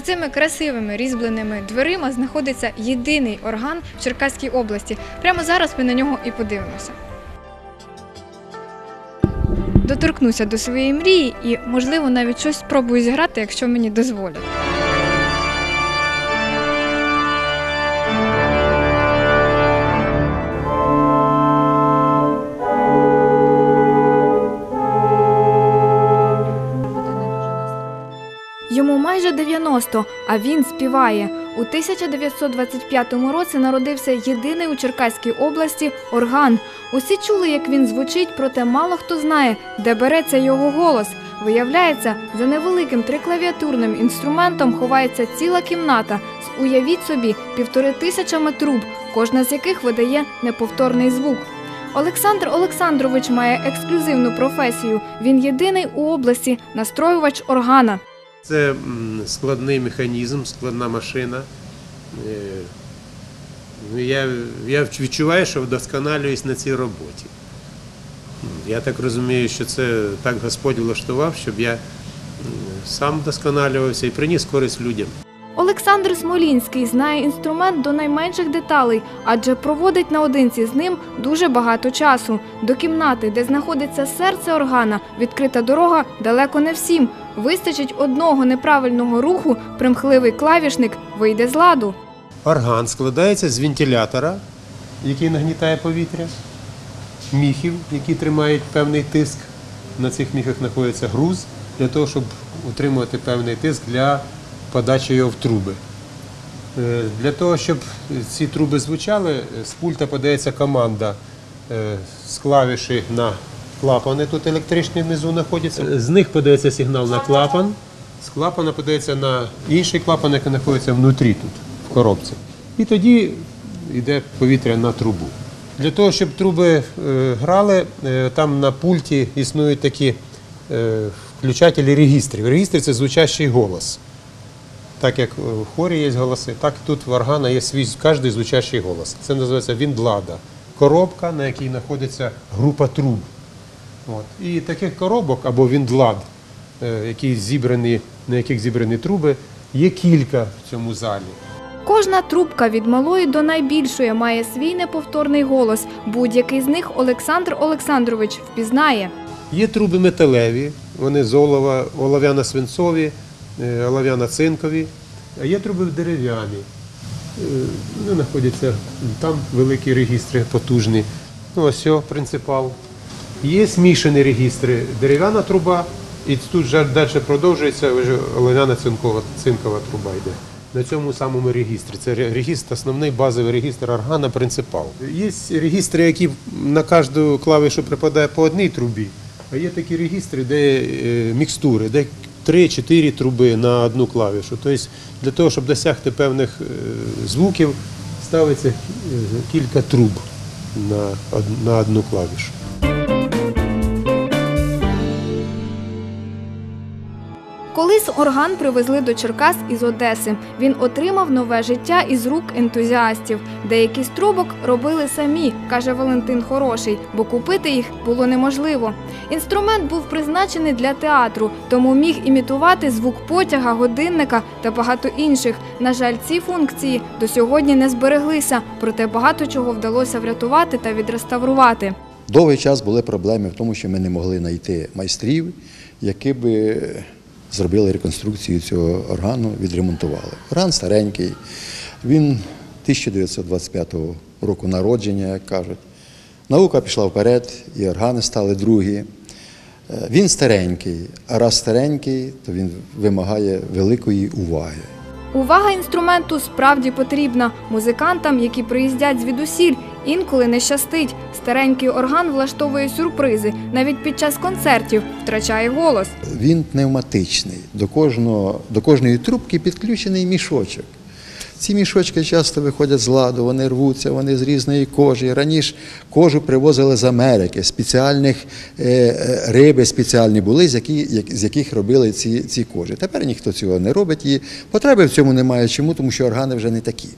цими красивими різьбленими дверима знаходиться єдиний орган в Черкаській області. Прямо зараз ми на нього і подивимося. Доторкнуся до своєї мрії і, можливо, навіть щось спробую зіграти, якщо мені дозволять. 90, а він співає. У 1925 році народився єдиний у Черкаській області орган. Усі чули, як він звучить, проте мало хто знає, де береться його голос. Виявляється, за невеликим триклавіатурним інструментом ховається ціла кімната з уявіть собі півтори тисячами труб, кожна з яких видає неповторний звук. Олександр Олександрович має ексклюзивну професію. Він єдиний у області настроювач органа. Це складний механізм, складна машина. Е, Я, я відчуваю, що вдосконалююсь на цій роботі. Я так розумію, що це так Господь влаштував, щоб я сам вдосконалювався і приніс користь людям. Олександр Смолінський знає інструмент до найменших деталей, адже проводить наодинці з ним дуже багато часу. До кімнати, де знаходиться серце органа, відкрита дорога далеко не всім. Вистачить одного неправильного руху, примхливий клавішник вийде з ладу. Орган складається з вентилятора, який нагнітає повітря, міхів, які тримають певний тиск. На цих міхах знаходиться груз для того, щоб утримувати певний тиск для подачі його в труби. Е, Для того, щоб ці труби звучали, з пульта подається команда е, з клавіші на клапани, тут електричні внизу знаходяться. З них подається сигнал на клапан, з клапана подається на інший клапан, який знаходиться внутрі тут, в коробці. І тоді йде повітря на трубу. Для того, щоб труби е, грали, е, там на пульті існують такі е, включателі регістрів. Регістр це звучащий голос. Так як в хорі є голоси, так і тут в органа є свій кожний звучащий голос. Це називається віндлада. Коробка, на якій знаходиться група труб. От. І таких коробок або віндлад, е, які зібрані, на яких зібрані труби, є кілька в цьому залі. Кожна трубка від малої до найбільшої має свій неповторний голос. Будь-який з них Олександр Олександрович впізнає. Є труби металеві, вони з олова, олов'яно-свинцові, е, олов'яно-цинкові, а є труби дерев'яні. Е, Вони знаходяться там великі регістри потужні. Ну, ось принципал. Є змішані регістри, дерев'яна труба, і тут же далі продовжується вже олов'яно-цинкова цинкова труба йде. На цьому самому регістрі. Це регістр, основний базовий регістр органа принципал. Є регістри, які на кожну клавішу припадає по одній трубі, а є такі регістри, де е, мікстури, де 3-4 труби на одну клавішу. Тобто для того, щоб досягти певних е, звуків, ставиться е, кілька труб на одну клавішу. Колись орган привезли до Черкас із Одеси. Він отримав нове життя із рук ентузіастів. Деякі з трубок робили самі, каже Валентин Хороший, бо купити їх було неможливо. Інструмент був призначений для театру, тому міг імітувати звук потяга, годинника та багато інших. На жаль, ці функції до сьогодні не збереглися, проте багато чого вдалося врятувати та відреставрувати. Довгий час були проблеми в тому, що ми не могли знайти майстрів, які би зробили реконструкцію цього органу, відремонтували. Орган старенький, він 1925 року народження, як кажуть. Наука пішла вперед, і органи стали другі. Е, Він старенький, а раз старенький, то він вимагає великої уваги. Увага інструменту справді потрібна. Музикантам, які приїздять звідусіль, інколи не щастить. Старенький орган влаштовує сюрпризи. Навіть під час концертів втрачає голос. Він пневматичний. До, кожного, до кожної трубки підключений мішочок. Ці мішочки часто виходять з ладу, вони рвуться, вони з різної кожі. Раніше кожу привозили з Америки, спеціальних е, е, риби спеціальні були, як- з яких робили ці, ці кожі. Тепер ніхто цього не робить і потреби в цьому немає. Чому? Тому що органи вже не такі.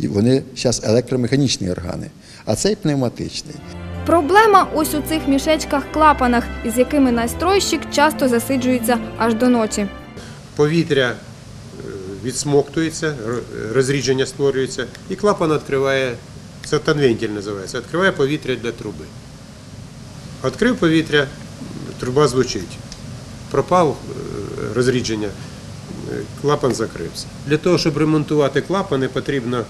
І вони зараз електромеханічні органи, а цей пневматичний. Проблема ось у цих мішечках-клапанах, із якими настройщик часто засиджується аж до ночі. повітря е, відсмоктується, розрідження створюється, і клапан відкриває, це танвентиль називається, відкриває повітря для труби. Відкрив повітря, труба звучить. Пропав е, розрідження, е, клапан закрився. Для того, щоб ремонтувати клапани, потрібно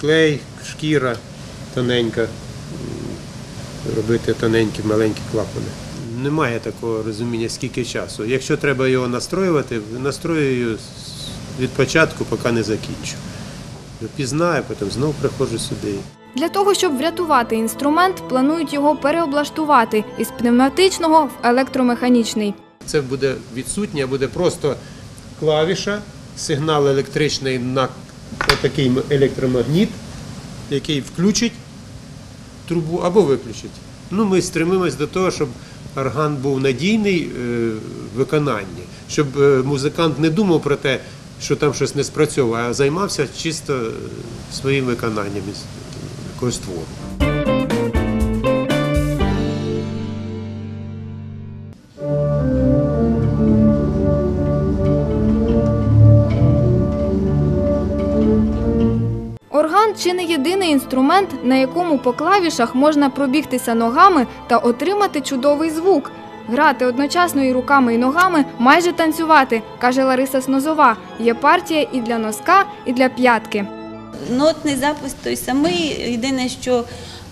клей, шкіра тоненька, робити тоненькі, маленькі клапани. Немає такого розуміння, скільки часу. Якщо треба його настроювати, настроюю від початку, поки не закінчу. Пізнаю, потім знову приходжу сюди. Для того, щоб врятувати інструмент, планують його переоблаштувати із пневматичного в електромеханічний. Це буде відсутнє, буде просто клавіша, сигнал електричний на такий електромагніт, який включить трубу або виключить. Ну, ми стремимось до того, щоб орган був надійний е, в виконанні, щоб е, музикант не думав про те, що там щось не спрацьовує, а займався чисто е, своїм виконанням із- якогось твору. Інструмент, на якому по клавішах можна пробігтися ногами та отримати чудовий звук. Грати одночасно і руками, і ногами, майже танцювати, каже Лариса Снозова. Є партія і для носка, і для п'ятки. Нотний запис той самий. Єдине, що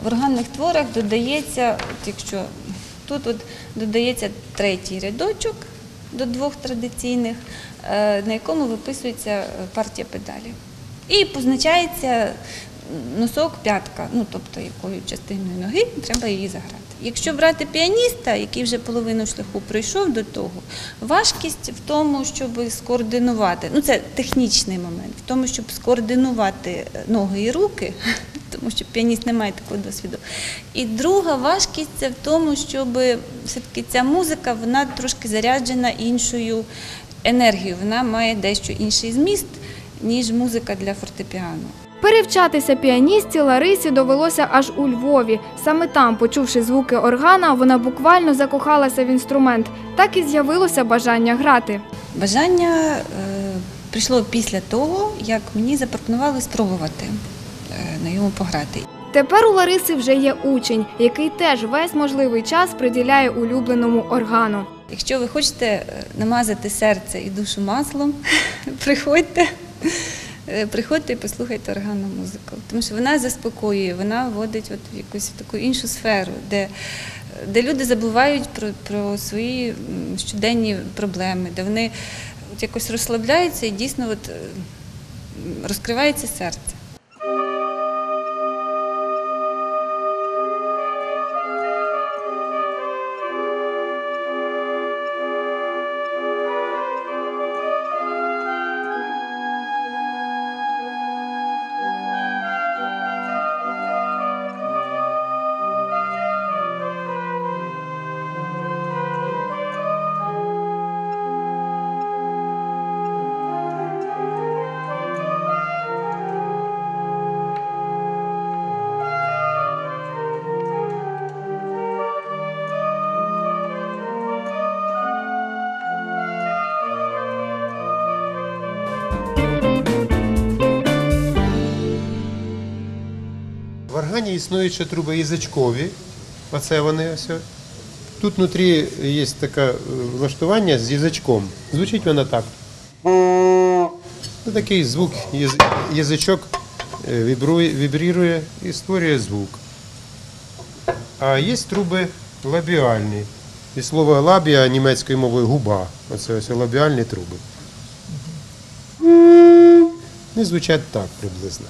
в органних творах додається, от якщо тут от додається третій рядочок до двох традиційних, е, на якому виписується партія педалі. І позначається носок п'ятка, ну тобто якою частиною ноги треба її заграти. Якщо брати піаніста, який вже половину шляху пройшов до того, важкість в тому, щоб скоординувати, ну це технічний момент, в тому, щоб скоординувати е, ноги і руки, тому що піаніст не має такого досвіду. І друга важкість це в тому, щоб все-таки ця музика вона трошки заряджена іншою енергією, вона має дещо інший зміст, ніж музика для фортепіано. Перевчатися піаністці Ларисі довелося аж у Львові. Саме там, почувши звуки органа, вона буквально закохалася в інструмент. Так і з'явилося бажання грати. Бажання е, прийшло після того, як мені запропонували спробувати е, на ньому пограти. Тепер у Лариси вже є учень, який теж весь можливий час приділяє улюбленому органу. Якщо ви хочете е, намазати серце і душу маслом, приходьте. Е, Приходьте і послухайте органну музику, тому що вона заспокоює, вона вводить от в якусь таку іншу сферу, де, де люди забувають про, про свої щоденні проблеми, де вони от якось розслабляються і дійсно от, розкривається серце. Існують труби язичкові. Оце вони ось. Тут внутрі є таке е, влаштування з язичком. Звучить вона так. Ну, такий звук, язичок е, вібрірує і створює звук. А є труби лабіальні. І слово лабія німецькою мовою губа. Оце ось лабіальні труби. Вони звучать так приблизно.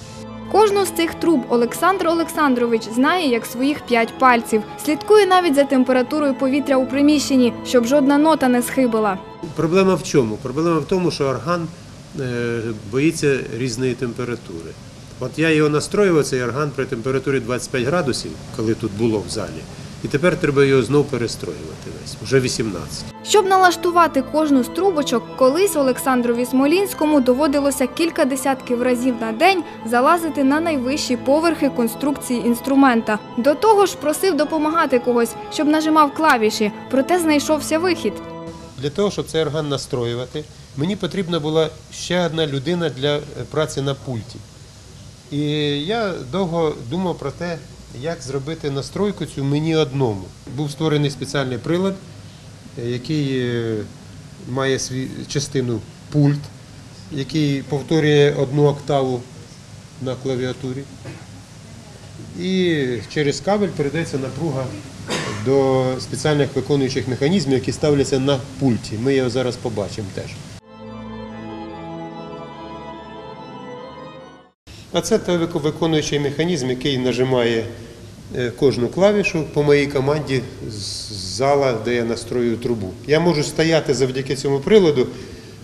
Кожну з цих труб Олександр Олександрович знає як своїх п'ять пальців. Слідкує навіть за температурою повітря у приміщенні, щоб жодна нота не схибила. Проблема в чому? Проблема в тому, що орган е, боїться різної температури. От я його настроював, цей орган при температурі 25 градусів, коли тут було в залі. І тепер треба його знов перестроювати весь, вже 18. Щоб налаштувати кожну з трубочок, колись Олександрові Смолінському доводилося кілька десятків разів на день залазити на найвищі поверхи конструкції інструмента. До того ж, просив допомагати когось, щоб нажимав клавіші, проте знайшовся вихід. Для того, щоб цей орган настроювати, мені потрібна була ще одна людина для е, праці на пульті. І я довго думав про те, як зробити настройку цю мені одному. Був створений спеціальний прилад, е, який е, має свій частину пульт, який повторює одну октаву на клавіатурі. І через кабель передається напруга до спеціальних виконуючих механізмів, які ставляться на пульті. Ми його зараз побачимо теж. А це той виконуючий механізм, який нажимає е, кожну клавішу по моїй команді з зала, де я настрою трубу. Я можу стояти завдяки цьому приладу в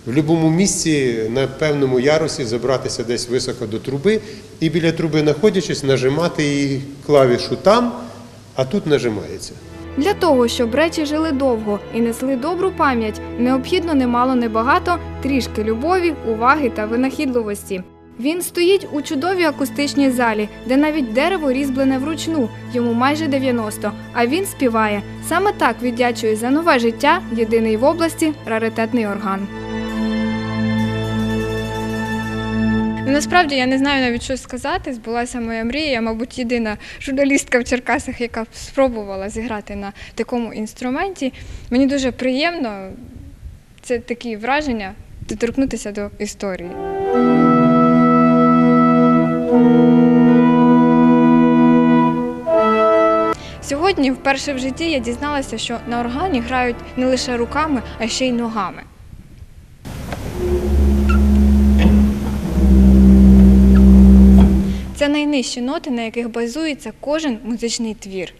будь-якому місці на певному ярусі, забратися десь високо до труби і біля труби, знаходячись, нажимати її клавішу там, а тут нажимається. Для того, щоб речі жили довго і несли добру пам'ять, необхідно немало небагато трішки любові, уваги та винахідливості. Він стоїть у чудовій акустичній залі, де навіть дерево різьблене вручну, йому майже 90, а він співає. Саме так віддячує за нове життя єдиний в області раритетний орган. Ну, Насправді я не знаю навіть що сказати. Збулася моя мрія. Я, мабуть, єдина журналістка в Черкасах, яка спробувала зіграти на такому інструменті. Мені дуже приємно це такі враження доторкнутися до історії. Сьогодні, вперше в житті, я дізналася, що на органі грають не лише руками, а ще й ногами. Це найнижчі ноти, на яких базується кожен музичний твір.